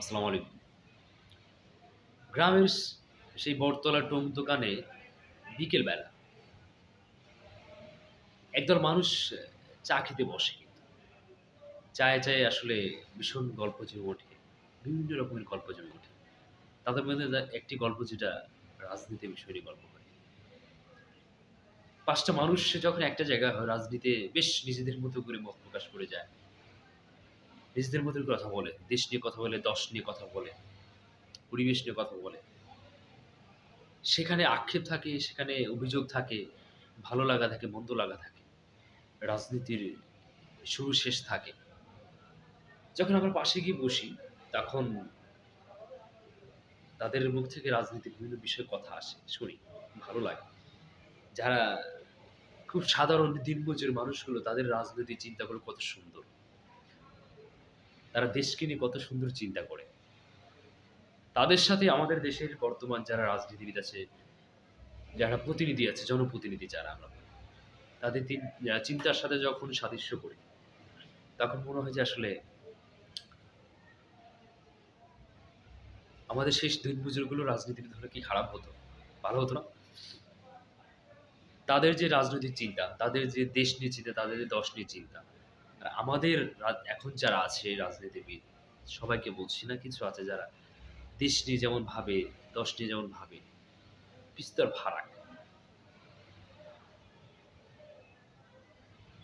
আসসালামু আলাইকুম। গ্রামের সেই বটতলা টোম দোকানে বিকেলবেলা একদল মানুষ চা খেতে বসে কিন্তু। চায়ে চায়ে আসলে ভীষণ গল্প জমে ওঠে, বিভিন্ন রকমের গল্প জমে ওঠে। তাদের মধ্যে একটি গল্প যেটা রাজনীতি বিষয় গল্প করে। পাঁচটা মানুষ যখন একটা জায়গায় হয়, রাজনীতিতে বেশ নিজেদের মতো করে মত প্রকাশ করে যায়। নিজেদের করে কথা বলে, দেশ নিয়ে কথা বলে, দশ নিয়ে কথা বলে, পরিবেশ নিয়ে কথা বলে। সেখানে আক্ষেপ থাকে, সেখানে অভিযোগ থাকে, ভালো লাগা থাকে, মন্দ লাগা থাকে। রাজনীতির শুরু শেষ থাকে। যখন আমরা পাশে গিয়ে বসি, তখন তাদের মুখ থেকে রাজনীতির বিভিন্ন বিষয়ে কথা আসে, শুনি, ভালো লাগে। যারা খুব সাধারণ, দিনমজুর মানুষগুলো, তাদের রাজনৈতিক চিন্তাগুলো কত সুন্দর। তারা দেশকে নিয়ে কত সুন্দর চিন্তা করে। তাদের সাথে আমাদের দেশের বর্তমান যারা রাজনীতিবিদ আছে, যারা প্রতিনিধি আছে, জনপ্রতিনিধি যারা আমরা তাদের চিন্তার সাথে যখন সাদৃশ্য করি, তখন মনে হয় যে আসলে আমাদের শেষ দিন রাজনীতিবিদ হলে কি খারাপ হতো? ভালো হতো না? তাদের যে রাজনৈতিক চিন্তা, তাদের যে দেশ নিয়ে চিন্তা, তাদের যে দশ নিয়ে চিন্তা আমাদের এখন যারা আছে রাজনীতিবিদ, সবাইকে বলছি না, কিছু আছে যারা দেশ নিয়ে যেমন ভাবে, দশ নিয়ে যেমন ভাবে, বিস্তর ফারাক।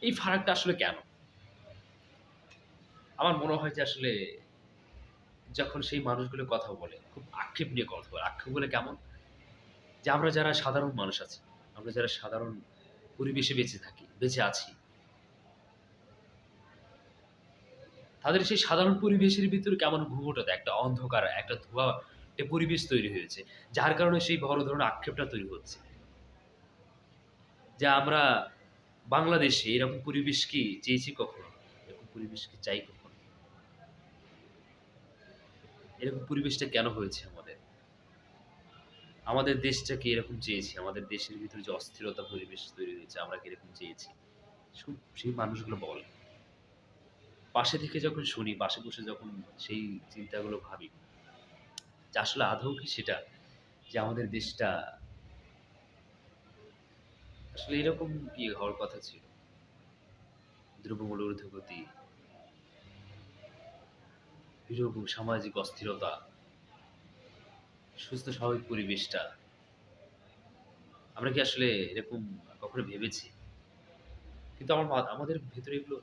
এই ফারাকটা আসলে কেন? আমার মনে হয় যে আসলে যখন সেই মানুষগুলো কথা বলে, খুব আক্ষেপ নিয়ে কথা বলে, আক্ষেপ বলে কেমন? যে আমরা যারা সাধারণ মানুষ আছি, আমরা যারা সাধারণ পরিবেশে বেঁচে থাকি, বেঁচে আছি তাদের সেই সাধারণ পরিবেশের ভিতরে কেমন ঘুমোটাতে একটা অন্ধকার, একটা ধোয়া, একটা পরিবেশ তৈরি হয়েছে, যার কারণে সেই বড় ধরনের আক্ষেপটা তৈরি হচ্ছে। যে আমরা বাংলাদেশে এরকম পরিবেশ কি চেয়েছি কখনো, এরকম পরিবেশ কি চাই কখনো? এরকম পরিবেশটা কেন হয়েছে আমাদের? আমাদের দেশটা কি এরকম চেয়েছি, আমাদের দেশের ভিতরে যে অস্থিরতা পরিবেশ তৈরি হয়েছে, আমরা কি এরকম চেয়েছি? সেই মানুষগুলো বলে। পাশে থেকে যখন শুনি, পাশে বসে যখন সেই চিন্তাগুলো ভাবি, যে আসলে আদৌ কি সেটা যে আমাদের দেশটা আসলে এরকম কি হওয়ার কথা ছিল? দ্রব্যমূল্য ঊর্ধ্বগতি এরকম সামাজিক অস্থিরতা, সুস্থ স্বাভাবিক পরিবেশটা, আমরা কি আসলে এরকম কখনো ভেবেছি? কিন্তু আমার আমাদের ভেতরে এগুলো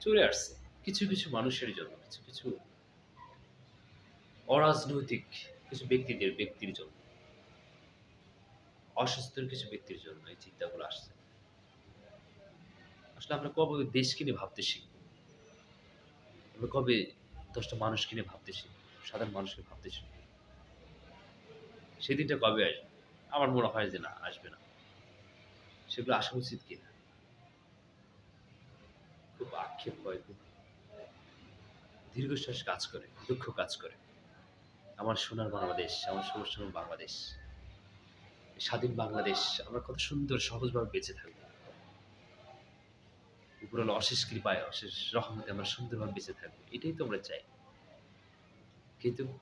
চলে আসছে। কিছু কিছু মানুষের জন্য কিছু কিছু অরাজনৈতিক কিছু ব্যক্তিদের ব্যক্তির জন্য অসুস্থর কিছু ব্যক্তির জন্য এই চিন্তাগুলো আসছে। আসলে আমরা কবে দেশকে নিয়ে ভাবতে শিখব? আমরা কবে দশটা মানুষকে নিয়ে ভাবতে শিখব? সাধারণ মানুষকে ভাবতে শিখব? সেদিনটা কবে আসবে? আমার মনে হয় যে না, আসবে না। সেগুলো আসা উচিত কি না খুব আক্ষেপ হয় খুব। দীর্ঘশ্বাস কাজ করে, দুঃখ কাজ করে। আমার সোনার বাংলাদেশ, আমার সমস্যা বাংলাদেশ। স্বাধীন বাংলাদেশ, আমরা কত সুন্দর, সহজভাবে বেঁচে থাকব। উপরওয়ালা অশেষ কৃপায়, অশেষ রহমতে আমরা সুন্দরভাবে বেঁচে থাকব। এটাই তো আমরা চাই। কিন্তু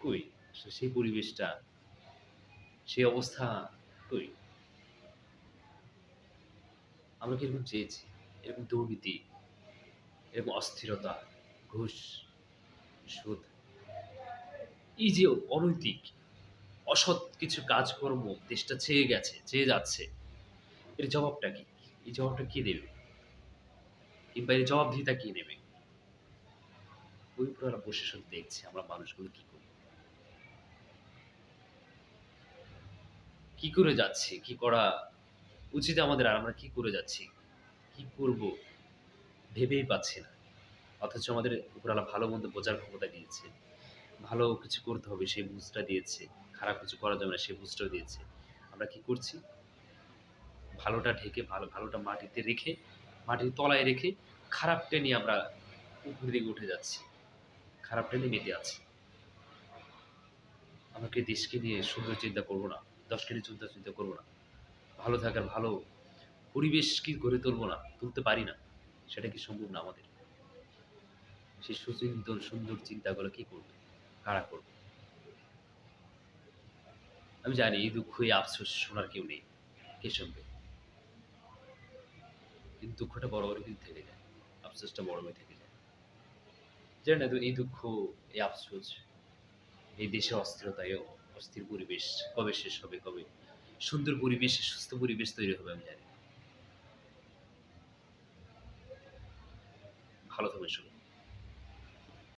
কই? সেই পরিবেশটা, সেই অবস্থা কই? আমরা কি এরকম চেয়েছি? এরকম দুর্নীতি এরকম অস্থিরতা, ঘুষ, সুদ। এই যে অনৈতিক, অসৎ কিছু কাজকর্ম দেশটা চেয়ে গেছে চেয়ে যাচ্ছে, এর জবাবটা কি? এই জবাবটা কে দেবে? কিংবা এর জবাবদিহিতা কে নেবে? ওই উপরে বসে শুধু দেখছে আমরা মানুষগুলো কি করি। কি করে যাচ্ছি? কি করা উচিত আমাদের? আর আমরা কি করে যাচ্ছি? কি করব ভেবেই পাচ্ছি না। অথচ আমাদের উপরালা ভালো মন্দ বোঝার ক্ষমতা দিয়েছে। ভালো কিছু করতে হবে, সেই বুঝটা দিয়েছে। খারাপ কিছু করা যাবে না, সেই বুঝটাও দিয়েছে। আমরা কি করছি? ভালোটা ঢেকে, ভালো, ভালোটা মাটিতে রেখে, মাটির তলায় রেখে খারাপটা নিয়ে আমরা উপরের দিকে উঠে যাচ্ছি। খারাপটা নিয়ে মেতে আছি। আমরা কি দেশকে নিয়ে সুন্দর চিন্তা করব না, দশকে নিয়ে চিন্তা চিন্তা করব না। ভালো থাকার ভালো পরিবেশ কি গড়ে তুলবো না, তুলতে পারি না, সেটা কি সম্ভব না আমাদের? সেই সুচিন্তন সুন্দর চিন্তাগুলো কি করবে? কারা করবে? আমি জানি এই দুঃখ এই আফসোস শোনার কেউ নেই, কে শুনবে? কিন্তু দুঃখটা বড় বড় কিন্তু থেকে যায়, আফসোসটা বড় হয়ে থেকে যায়। জানি না, এই দুঃখ, এই আফসোস, এই দেশে অস্থিরতা, এই অস্থির পরিবেশ কবে শেষ হবে, কবে? সুন্দর পরিবেশ, সুস্থ পরিবেশ তৈরি হবে, আমি জানি।